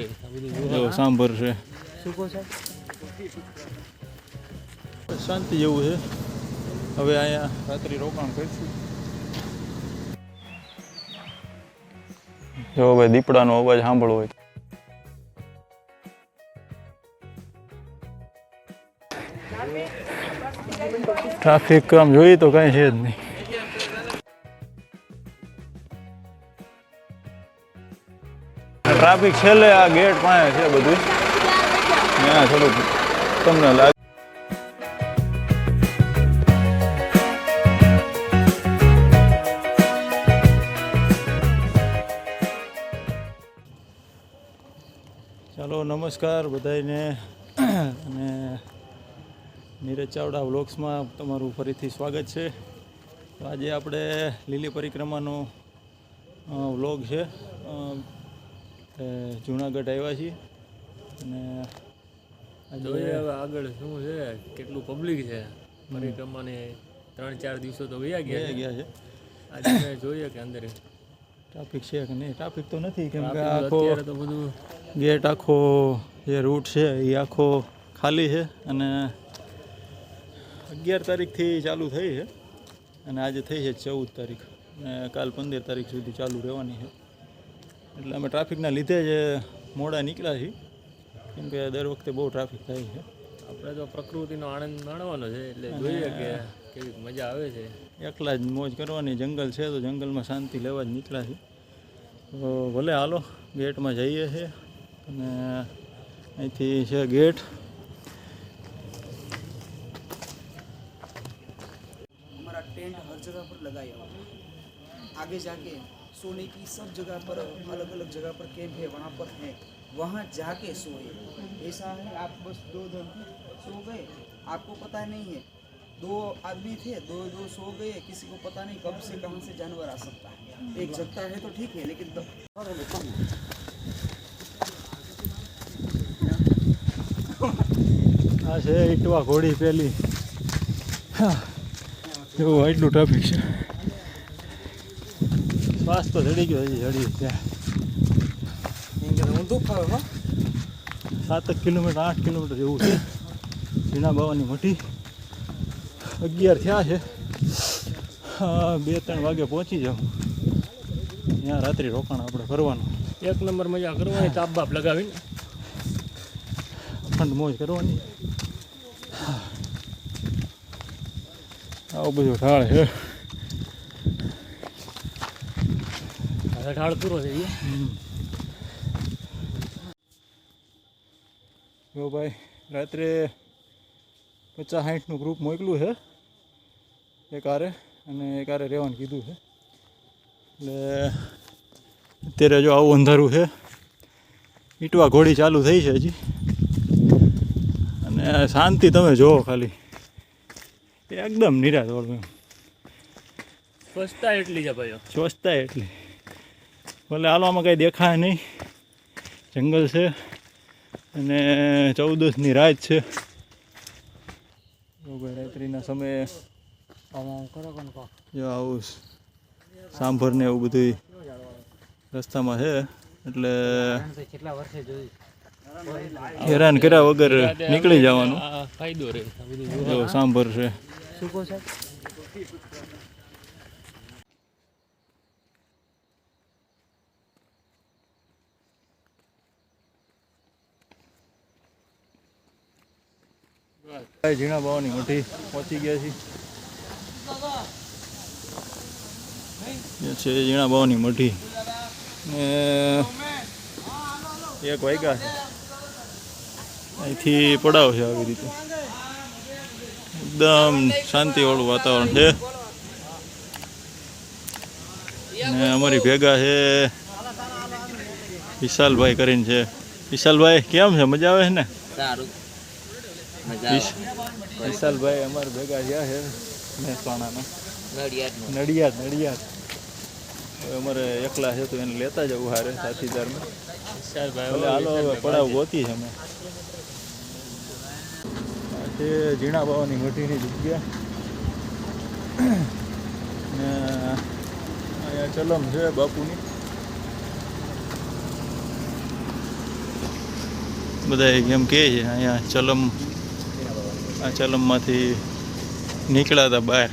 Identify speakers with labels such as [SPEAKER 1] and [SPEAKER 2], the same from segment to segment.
[SPEAKER 1] રે આ બધું
[SPEAKER 2] જો સાંભર છે.
[SPEAKER 1] શું કહો સાહેબ
[SPEAKER 2] શાંતિ જેવું છે. હવે અહીંયા રાત્રિ રોકાણ કરીશું. જો ભાઈ દીપડાનો અવાજ સાંભળવો હોય. ટ્રાફિક આમ જોઈએ તો કાંઈ છે જ નહીં. ટ્રાફિક છેલ્લે આ ગેટ પાસે છે બધું. ત્યાં થોડુંક તમને લાગે. ચાલો, નમસ્કાર બધાને અને નીરજ ચાવડા વ્લોગ્સમાં તમારું ફરીથી સ્વાગત છે. આજે આપણે લીલી પરિક્રમાનો વ્લોગ છે. જુનાગઢ આવ્યા છીએ. અને
[SPEAKER 1] જોઈએ હવે આગળ શું છે? કેટલું પબ્લિક છે? પરિક્રમાને ત્રણ ચાર દિવસો તો વયા ગયા
[SPEAKER 2] ગયા
[SPEAKER 1] છે. આજે મેં જોઈએ કે અંદર.
[SPEAKER 2] ટ્રાફિક છે કે નહીં? ટ્રાફિક તો નથી કેમ કે આખો
[SPEAKER 1] તો બધું
[SPEAKER 2] ગેટ આખો જે રૂટ છે એ આખો ખાલી છે અને અગિયાર તારીખથી ચાલુ થઈ છે. અને આજે થઈ છે ચૌદ તારીખ. અને કાલ પંદર તારીખ સુધી ચાલુ રહેવાની છે. એટલે અમે ટ્રાફિકના લીધે જ મોડા નીકળ્યા છીએ. કેમ કે દર વખતે બહુ ટ્રાફિક થાય છે.
[SPEAKER 1] આપણે તો પ્રકૃતિનો આનંદ માણવાનો છે એટલે જોઈએ કે કેવી મજા આવે છે.
[SPEAKER 2] એકલા જ મોજ કરવાની જંગલ છે તો જંગલમાં શાંતિ લેવા જ નીકળ્યા છીએ. તો ભલે હાલો ગેટમાં જઈએ છીએ. અને અહીંથી છે ગેટ.
[SPEAKER 3] અમારા ટેન્ટ હર જગા પર લગાવ્યા આગે જાકે सोने की सब जगह पर अलग अलग जगह पर कैंप है वहाँ पर है वहाँ जाके सोए ऐसा है आप बस दो जन सो गए आपको पता नहीं है दो आदमी थे दो दो सो गए किसी को पता नहीं कब से कहाँ से जानवर आ सकता है एक जगता है तो ठीक है लेकिन द-
[SPEAKER 2] આ છે ઇટવા ઘોડી પેલી એવું એટલું ટ્રાફિક છે શ્વાસ તો ચડી ગયો હજી ચડી ત્યાં સાતક કિલોમીટર આઠ કિલોમીટર જેવું છે. ઝીણા બાવાની મઠી. અગિયાર થયા છે. હા, બે ત્રણ વાગે પહોંચી જાઉં. ત્યાં રાત્રિ રોકાણ આપણે કરવાનું.
[SPEAKER 1] એક નંબર મજા કરવાની તાપ બાપ લગાવીને.
[SPEAKER 2] અખંડ મોજ કરવાની. આવું બધું ઢાળ છે.
[SPEAKER 1] ઢાળ પૂરો થઈ ગયો.
[SPEAKER 2] જો ભાઈ રાત્રે પચાસ સાઠનું ગ્રુપ મોકલું છે એક આરે અને એક આરે રહેવાનું કીધું છે. એટલે અત્યારે જો આવું અંધારું છે ઈટવા ઘોડી ચાલુ થઈ છે હજી. અને શાંતિ તમે જુઓ ખાલી. એકદમ નિરાશ વળવું
[SPEAKER 1] સ્વચ્છતા એટલી છે ભાઈઓ.
[SPEAKER 2] સ્વચ્છતા એટલી. ભલે હાલવામાં કંઈ દેખાય નહીં. જંગલ છે અને ચૌદસની રાત છે. રાત્રિના સમયે જો આવું સાંભર ને એવું બધું રસ્તામાં છે. એટલે હેરાન કર્યા વગર નીકળી જવાનું.
[SPEAKER 1] ફાયદો રહે.
[SPEAKER 2] સાંભર છે
[SPEAKER 1] શું કહો સાહેબ
[SPEAKER 2] ભાઈ ઝીણા બાવાની મોટી પહોંચી ગયા છીએ છે ઝીણા બાવાની મોટી ને એક વાગ્યા. છે અહીંથી પડાવ છે આવી રીતે. એકદમ શાંતિવાળું વાતાવરણ છે. ને અમારી ભેગા છે વિશાલભાઈ કરીને છે. વિશાલભાઈ, કેમ છે? મજા આવે છે ને? વિશ- વિશાલભાઈ અમારા ભેગા ગયા છે મહેસાણાના. નડિયાદ નડિયાદ. અમારે એકલા છે તો એને લેતા જવું હારે સાથીદારમાં.
[SPEAKER 1] વિશાલભાઈ
[SPEAKER 2] ભલે હાલો હવે પડાવ ગોતી છે અમે. છે ઝીણા બાવાની મઠીની જગ્યા. ને અહીંયા ચલમ છે બાપુની. બધા એમ કહે છે અહીંયા ચલમ આ ચલમમાંથી નીકળ્યા હતા બહાર.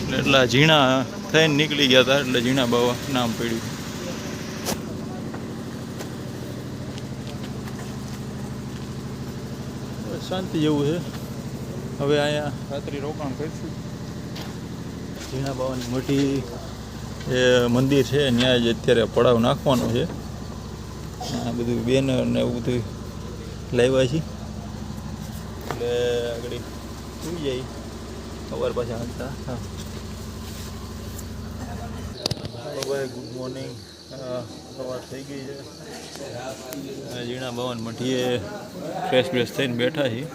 [SPEAKER 2] એટલે એટલા ઝીણા થઈને નીકળી ગયા હતા, એટલે ઝીણા બાવા નામ પડ્યું. શાંતિ જેવું છે. હવે અહીંયા રાત્રિ રોકાણ કરીશું. ઝીણા બાવાની મોટી એ મંદિર છે ત્યાં જ અત્યારે પડાવ નાખવાનો છે. આ બધું બેનર ને એવું બધું લાવ્યા છે એટલે આગળ સુઈ જાય. સવાર પાછા હાલતા. હા. ભાઈ ગુડ મોર્નિંગ સવાર થઈ ગઈ છે. જીણા ભવન મઠીએ ફ્રેશ ફ્રેશ થઈને બેઠા છીએ.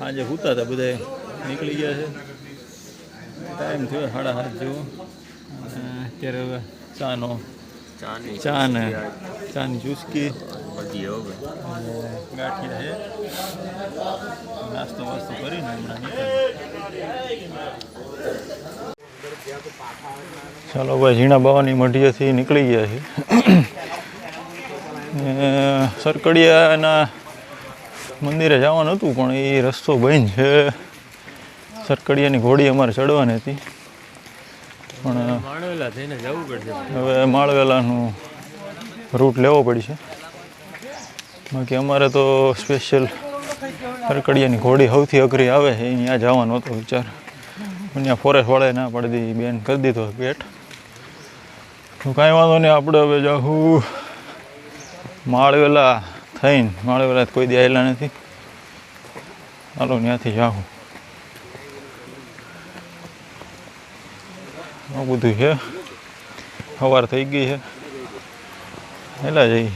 [SPEAKER 2] આજે સૂતા હતા બધા નીકળી ગયા છે. ટાઈમ થયો સાડા સાત જેવો. અત્યારે હવે ચાનો ચા ચાને ચાની ચુસ્કી. અને ગાંઠિયા છે. નાસ્તો વાસ્તો કરીને હમણાં ચાલો ભાઈ ઝીણા બાવાની મઢીએથી નીકળી ગયા છે. સરકડિયાના મંદિરે જવાનું હતું પણ એ રસ્તો બંધ છે. સરકડિયાની ઘોડી અમારે ચડવાની હતી. પણ
[SPEAKER 1] માણવેલા થઈને જવું પડશે.
[SPEAKER 2] હવે માળવેલાનું રૂટ લેવો પડશે. બાકી અમારે તો સ્પેશિયલ સરકડિયાની ઘોડી સૌથી અઘરી આવે છે. ત્યાં જવાનો હતો વિચાર. અહીંયા ત્યાં ફોરેસ્ટ વાળાએ ના પાડી દીધી. બેન કરી દીધો પેટ. તો કાંઈ વાંધો નહીં, આપણે હવે જાઉં માળવેલા થઈને, માળવેલા કોઈ દી આવેલા નથી. હાલો, ત્યાંથી જાઉં આ બધું છે. સવાર થઈ ગઈ છે. હેલા જઈ.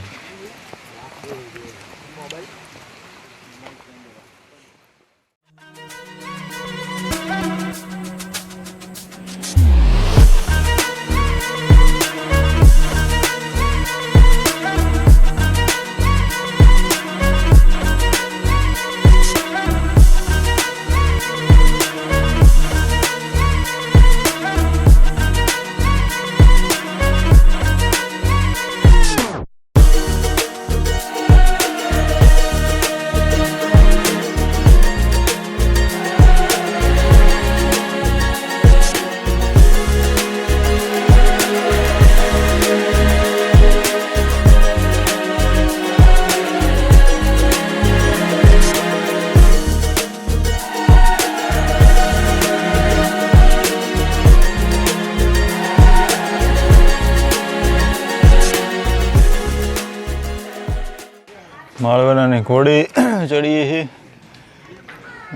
[SPEAKER 2] ઘોડી ચડીએ છીએ.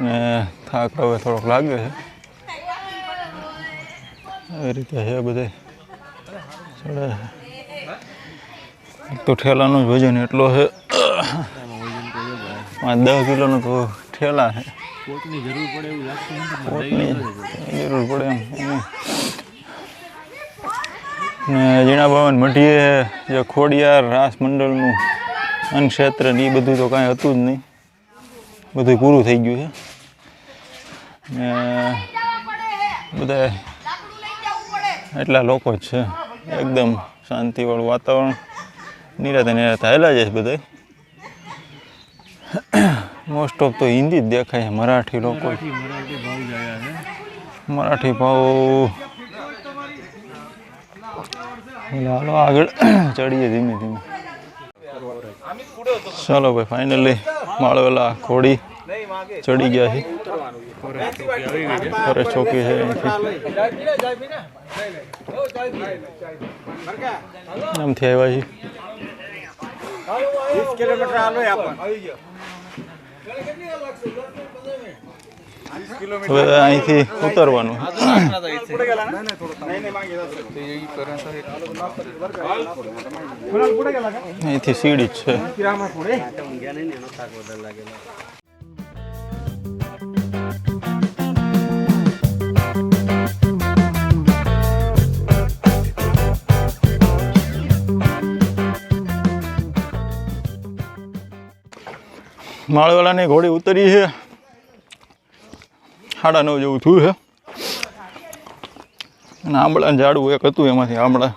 [SPEAKER 2] ને થાક હવે થોડોક લાગે છે. આવી રીતે છે બધે. ચડે તો ઠેલાનું જ વજન એટલો છે. પાંચ દસ કિલોનો તો ઠેલા છે.
[SPEAKER 1] કોટની જરૂર પડે એવું લાગતું નથી
[SPEAKER 2] જરૂર. પડે એમ. ને જીણા ભવન મઢીએ જે ખોડિયાર રાસ મંડળનું અન્નક્ષેત્ર ને એ બધું તો કાંઈ હતું જ નહીં. બધું પૂરું થઈ ગયું છે. ને બધા એટલા લોકો જ છે. એકદમ શાંતિવાળું વાતાવરણ. નિરાતે નિરાતે હેલા જાય છે બધા મોસ્ટ ઓફ તો હિન્દી જ દેખાય છે મરાઠી લોકો.
[SPEAKER 1] મરાઠી ભાવ
[SPEAKER 2] હાલો આગળ ચડીએ ધીમે ધીમે. ચાલો ભાઈ ફાઇનલી માળવેલા ઘોડી ચડી ગયા છે.
[SPEAKER 1] ફોરેસ્ટ ચોકી છે
[SPEAKER 2] ફોરેસ્ટ ચોકી છે આવ્યા છીએ. હવે અહીંથી ઉતરવાનું. અહીંથી સીડી છે. માળવાળાની ઘોડી ઉતરી છે. સાડા નવ જેવું થયું છે. અને આંબળાનું ઝાડવું એક હતું એમાંથી આંબળા.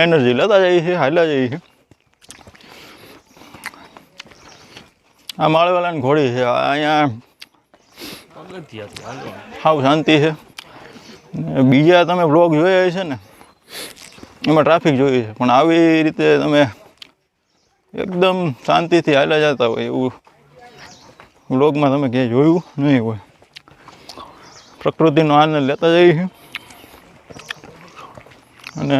[SPEAKER 2] એનર્જી લેતા જઈએ છીએ, હાલ્યા જઈએ છીએ. આ માળવાલાની ઘોડી છે અહીંયા સાવ શાંતિ છે. બીજા તમે બ્લોગ જોયા છે ને, એમાં ટ્રાફિક જોયું છે. પણ આવી રીતે તમે એકદમ શાંતિથી હાલ્યા જતા હોય એવું બ્લોગમાં તમે ક્યાંય જોયું નહીં હોય. પ્રકૃતિનો આનંદ લેતા જઈએ છીએ. અને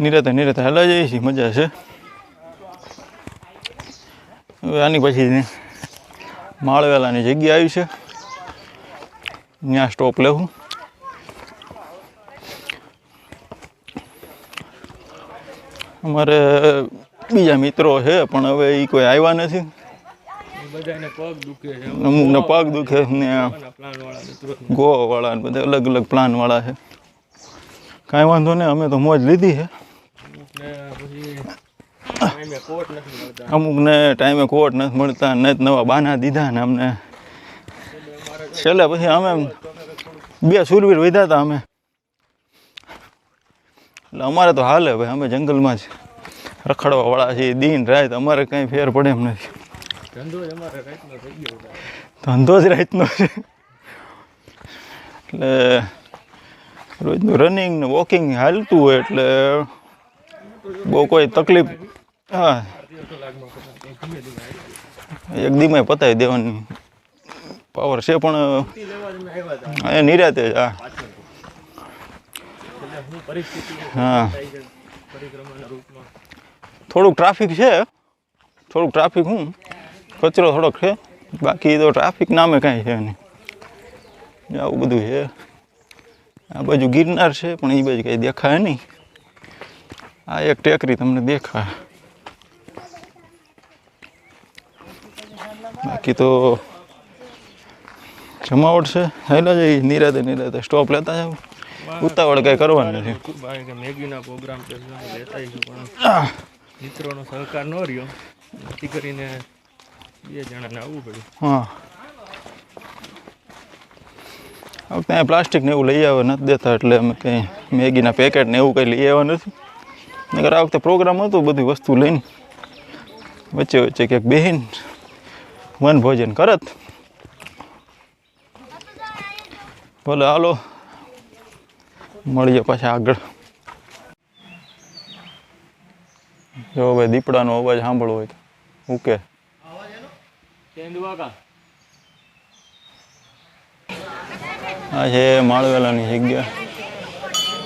[SPEAKER 2] નિરાતે નિરાતે હલા જઈએ છીએ, મજા છે. હવે આની પછી માળવેલાની જગ્યા આવી છે. ત્યાં સ્ટોપ લેવું. અમારે બીજા મિત્રો છે, પણ હવે એ કોઈ આવ્યા નથી.
[SPEAKER 1] બધાને પગ દુખે છે.
[SPEAKER 2] અમુકને પગ દુખે ને ગોવાવાળા ને બધા અલગ અલગ પ્લાનવાળા છે. કાંઈ વાંધો નહીં અમે તો મોજ લીધી છે. અમુકને ટાઈમે કોટ નથી મળતા. ને નવા બાના દીધા ને અમને. છેલ્લે પછી અમે બે સુરવીર વધ્યા હતા અમે. એટલે અમારે તો હાલે ભાઈ અમે જંગલમાં જ રખડવા વાળા છીએ. દિન રાત અમારે કંઈ ફેર પડે એમ નથી.
[SPEAKER 1] ધંધો જ રાતનો છે.
[SPEAKER 2] એટલે રોજનું રનિંગ ને વોકિંગ હાલતું હોય એટલે બહુ કોઈ તકલીફ, હા. એક દીમાં પતાવી દેવાની. પાવર છે પણ એ નિરાતે જ, હા.
[SPEAKER 1] હું.
[SPEAKER 2] થોડુંક ટ્રાફિક છે. થોડુંક ટ્રાફિક હું? કચરો થોડોક છે. બાકી તો ટ્રાફિક નામે કાંઈ છે નહીં. આવું બધું છે. આ બાજુ ગિરનાર છે પણ એ બાજુ કંઈ દેખાય નહીં. આ એક ટેકરી તમને દેખાય. બાકી તો જમાવટ છે. હેલા જઈ નિરાતે નિરાતે સ્ટોપ લેતા જાવ ઉતાવળ કઈ કરવાની નથી.
[SPEAKER 1] મેગીના પ્રોગ્રામ લેતા મિત્રોનો સહકાર ન રહ્યો. જેથી કરીને
[SPEAKER 2] હા. વખતે અહીંયા પ્લાસ્ટિક ને એવું લઈ આવે, નથી દેતા એટલે અમે કંઈ મેગીના પેકેટ ને એવું કંઈ લઈ આવ્યા નથી. નકર આ વખતે પ્રોગ્રામ હતો બધી વસ્તુ લઈને. વચ્ચે વચ્ચે ક્યાંક બેહીન વન ભોજન કરત. ભલે હાલો, મળીએ પાછા આગળ. જો ભાઈ દીપડાનો અવાજ સાંભળવો હોય તો. ઓકે
[SPEAKER 1] કેન્દુઆ
[SPEAKER 2] આ છે માળવેલાની જગ્યા.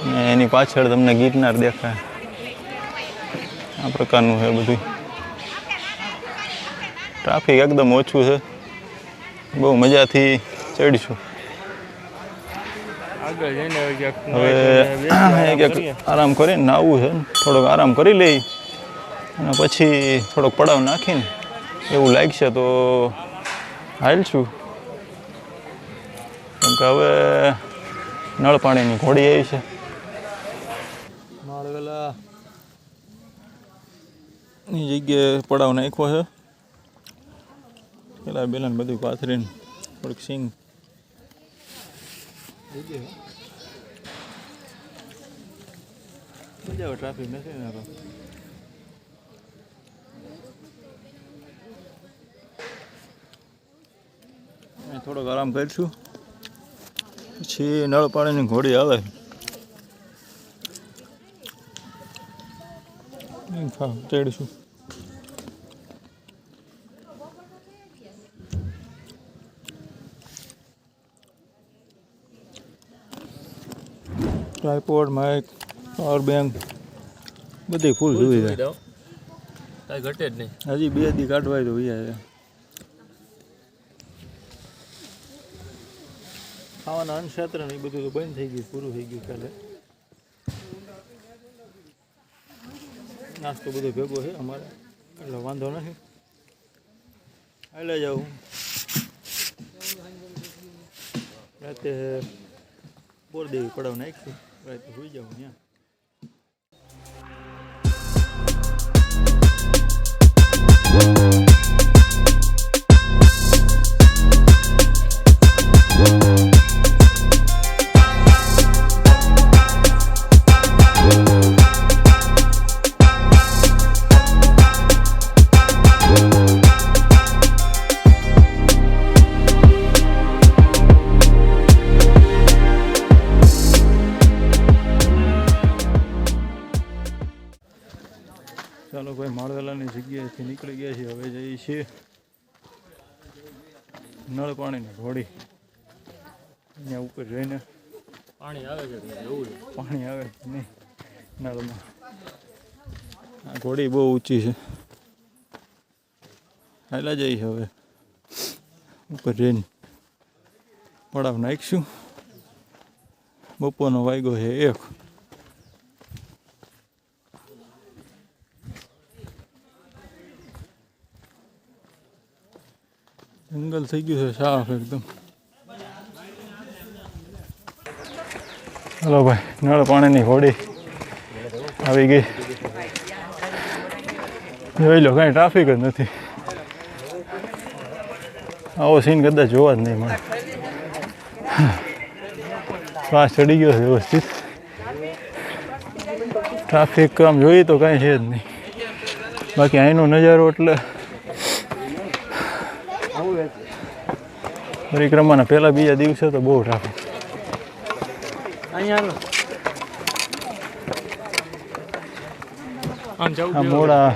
[SPEAKER 2] ને એની પાછળ તમને ગિરનાર દેખાય. આ પ્રકારનું છે બધું. ટ્રાફિક એકદમ ઓછું છે. બહુ મજાથી ચડીશું.
[SPEAKER 1] હવે આરામ
[SPEAKER 2] કરીને નાવું છે. થોડોક આરામ કરી લઈ. અને પછી થોડોક પડાવ નાખીને એવું લાગશે તો હાલશું કેમ કે હવે નળ પાણીની ઘોડી આવી છે. માળવેલા જગ્યાએ પડાવ નાખ્યો છે. પેલા બેલન બધું પાથરીને થોડીક સિંગ. ટ્રાફિક નથી ને તો અહીં થોડોક આરામ કરીશું. પછી નળ પાણીની ઘોડી આવે. ચડીશું ટ્રાયપોડ માઇક પાવર બેંક બધી ફૂલ સુવિધા.
[SPEAKER 1] કાંઈ ઘટે જ નહીં.
[SPEAKER 2] હજી બે દી કાઢવાય તો વૈયા ખાવાના અન્નક્ષેત્ર એ બધું તો બંધ થઈ ગયું, પૂરું થઈ ગયું કાલે. નાસ્તો બધો ભેગો છે અમારે, એટલે વાંધો નથી. હાલે જાઉં. રાતે બોરદેવી પડાવ નાખી, રાતે સુઈ જાઉં ત્યાં. નળ પાણીની ઘોડી અહીંયા ઉપર જઈને
[SPEAKER 1] પાણી આવે છે
[SPEAKER 2] પાણી આવે છે નહીં? નળમાં. આ ઘોડી બહુ ઊંચી છે. હાલા જઈએ હવે. ઉપર જઈને પડાવ નાખીશું. બપોરનો વાગ્યો છે એક. જંગલ થઈ ગયું છે સાફ એકદમ હલો ભાઈ નળ પાણીની હોડી આવી ગઈ જોઈ લો કાંઈ ટ્રાફિક જ નથી આવો સીન કદાચ જોવા જ નહીં મળે શ્વાસ ચડી ગયો છે વ્યવસ્થિત ટ્રાફિક આમ જોઈએ તો કાંઈ છે જ નહીં બાકી અહીંનો નજારો એટલે પરિક્રમાના પહેલા બીજા દિવસે તો બહુ ટ્રાફિક આ મોડા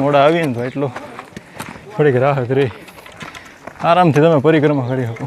[SPEAKER 2] મોડા આવીને તો એટલો થોડીક રાહત રહી. આરામથી તમે પરિક્રમા કરી શકો.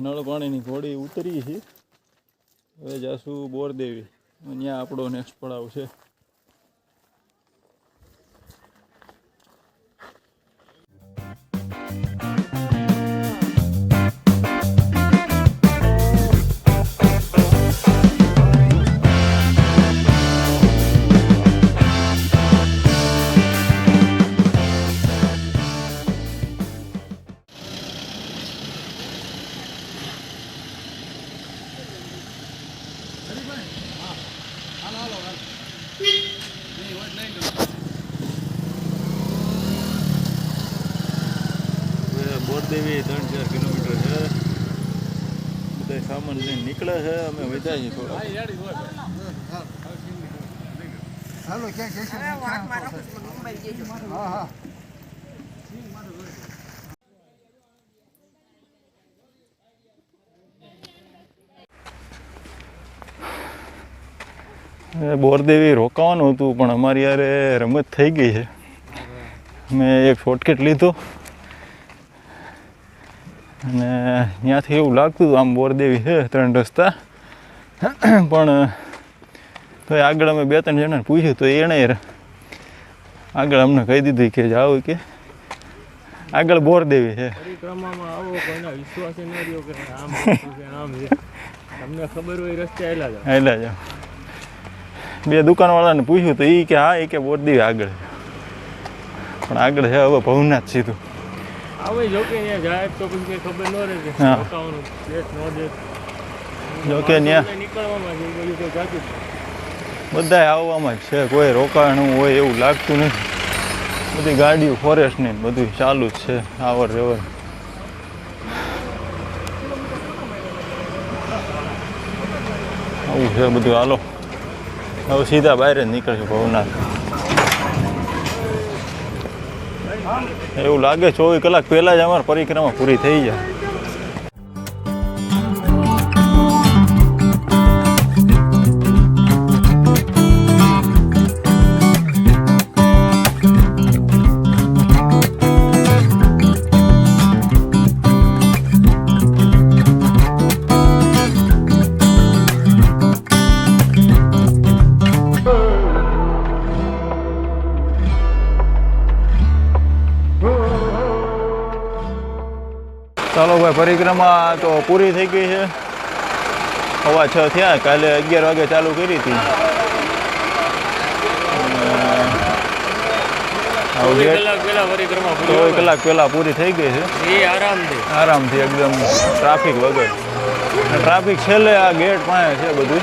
[SPEAKER 2] નળ પાણીની ઘોડી ઉતરી છે. હવે જાશું બોરદેવી. ત્યાં આપણો નેક્સ્ટ પડાવ છે. બોરદેવી ત્રણ ચાર કિલોમીટર છે. બધા સામાન લઈને નીકળે છે. અમે વધ્યા છીએ થોડા. બોરદેવી રોકાવાનું હતું પણ અમારી યારે રમત થઈ ગઈ છે. મેં એક શોર્ટકટ લીધો. અને ત્યાંથી એવું લાગતું હતું આમ બોરદેવી છે ત્રણ રસ્તા. પણ તો આગળ અમે બે ત્રણ જણાને પૂછ્યું તો એણે આગળ અમને કહી દીધું કે જાઓ કે. આગળ
[SPEAKER 1] આમ વસ્તુ છે.
[SPEAKER 2] એટલે જ બે દુકાનવાળાને પૂછ્યું તો એ કે હા એ કે બોરદેવી આગળ પણ આગળ છે હવે ભવનાથ સીધું.
[SPEAKER 1] આવે જો કે જાય તો પછી ખબર ન રહે કે. રોકાવાનું દેશ નો દેશ.
[SPEAKER 2] જો કે
[SPEAKER 1] નીકળવામાં એ બધું તો જાતું બધા
[SPEAKER 2] બધાય આવવામાં જ છે કોઈ રોકાણું હોય એવું લાગતું નથી. બધી ગાડીઓ ફોરેસ્ટની બધું ચાલુ જ છે આવર જવર આવું છે બધું હાલો. હવે સીધા બહાર જ નીકળશે ભવનાથ. એવું લાગે ચોવીસ કલાક પહેલાં જ અમારી પરિક્રમા પૂરી થઈ જાય. પરિક્રમા તો પૂરી થઈ ગઈ છે. સવા છ થયા કાલે અગિયાર વાગે ચાલુ કરી હતી.
[SPEAKER 1] ચોવીસ કલાક પહેલા પૂરી
[SPEAKER 2] થઈ ગઈ છે.
[SPEAKER 1] આરામથી.
[SPEAKER 2] એકદમ ટ્રાફિક વગર. ટ્રાફિક છેલ્લે આ ગેટ પાસે છે બધું.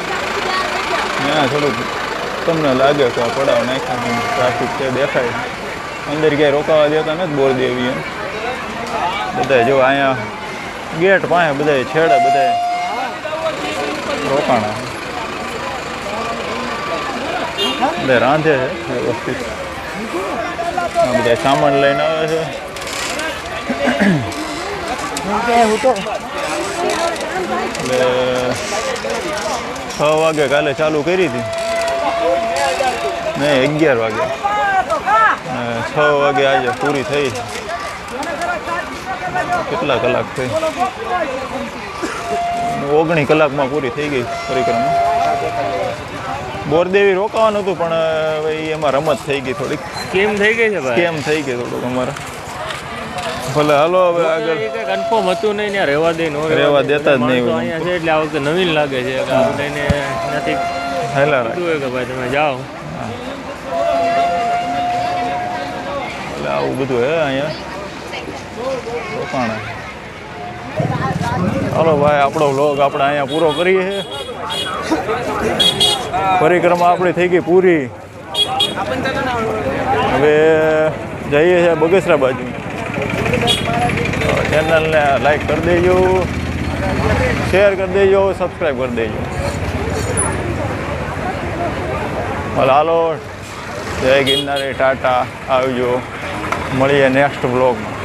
[SPEAKER 2] ત્યાં થોડુંક તમને લાગે કે આ પડાવ નાખ્યા ટ્રાફિક છે દેખાય. અંદર ક્યાંય રોકાવા દેતા નથી બોર દેવી એમ બધા જો અહીંયા ગેટ પાસે બધા છેડે બધા રોકાણા. બધા રાંધે છે વ્યવસ્થિત બધા સામાન લઈને આવે છે. છ વાગે કાલે ચાલુ કરી હતી. નહીં, અગિયાર વાગે. છ વાગે આજે પૂરી થઈ. કેટલા કલાક થઈ? ઓગણી કલાકમાં પૂરી થઈ ગઈ પરિક્રમા. બોરદેવી રોકાવાનું હતું પણ ભાઈ એમાં રમત થઈ ગઈ થોડીક.
[SPEAKER 1] કેમ થઈ ગઈ છે ભાઈ?
[SPEAKER 2] કેમ થઈ ગઈ થોડુંક અમારે. ભલે હાલો હવે આગળ.
[SPEAKER 1] કન્ફર્મ હતું નહીં ને રહેવા દે નો
[SPEAKER 2] રહેવા દેતા જ નહીં
[SPEAKER 1] અહીંયા છે એટલે આ વખતે નવીન લાગે છે કે નથી
[SPEAKER 2] હેલા
[SPEAKER 1] રાખ્યું કે ભાઈ તમે જાઓ.
[SPEAKER 2] એટલે આવું બધું હે અહીંયા. ચાલો ભાઈ, આપણો વ્લોગ આપણે અહીંયા પૂરો કરીએ પરિક્રમા આપણી થઈ ગઈ પૂરી. હવે જઈએ છીએ બગસરા બાજુ. ચેનલને લાઈક કરી દેજો. શેર કરી દેજો સબસ્ક્રાઈબ કરી દેજો. હાલ, હાલો. જય ગિરનારી, ટાટા. આવજો. મળીએ નેક્સ્ટ બ્લોગમાં